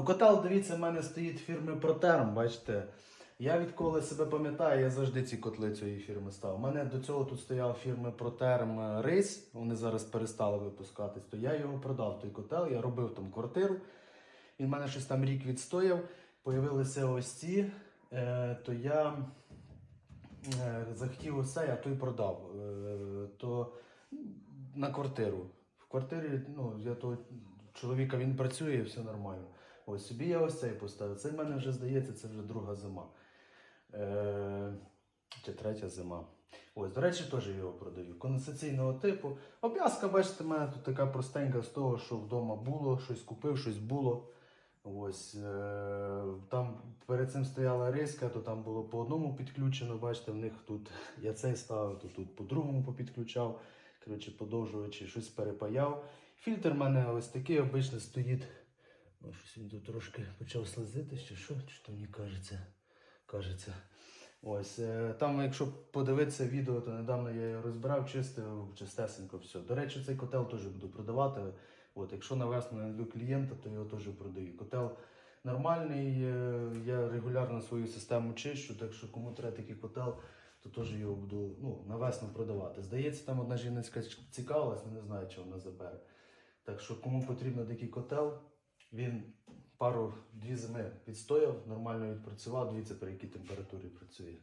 Ну, котел, дивіться, в мене стоїть фірми Протерм, бачите. Я відколи себе пам'ятаю, я завжди ці котли цієї фірми став. У мене до цього тут стояв фірми Протерм е, Рейс, вони зараз перестали випускатись, то я його продав, той котел, я робив там квартиру. Він в мене щось там рік відстояв. Появилися ось ці, е, то я е, захотів оце, а той продав. То на квартиру. В квартирі, ну, я того чоловіка він працює, все нормально. Ось собі я ось цей поставив. Це в мене вже здається, це вже друга зима. Е, чи третя зима. Ось, до речі, теж його продаю. Конденсаційного типу. Обв'язка, бачите, в мене тут така простенька з того, що вдома було, щось купив, щось було. Ось е, там перед цим стояла риска, то там було по одному підключено. Бачите, в них тут я цей ставив, то тут по другому попідключав. Коротше, подовжувачі, щось перепаяв. Фільтр в мене ось такий обичний стоїть. О, щось він тут трошки почав слизити, чи що, чи то мені кажеться. кажеться. Ось, е, там, якщо подивитися відео, то недавно я його розбирав, чистив, чистесенько все. До речі, цей котел теж буду продавати. От, якщо на весну знайду клієнта, то його теж продаю. Котел нормальний, е, я регулярно свою систему чищу, так що кому треба такий котел, то теж його буду ну, на весну продавати. Здається, там одна жіночка цікавилась, не знаю, чи вона забере. Так що кому потрібен такий котел, він пару дві зими відстояв, нормально відпрацював. Дивіться, при якій температурі працює.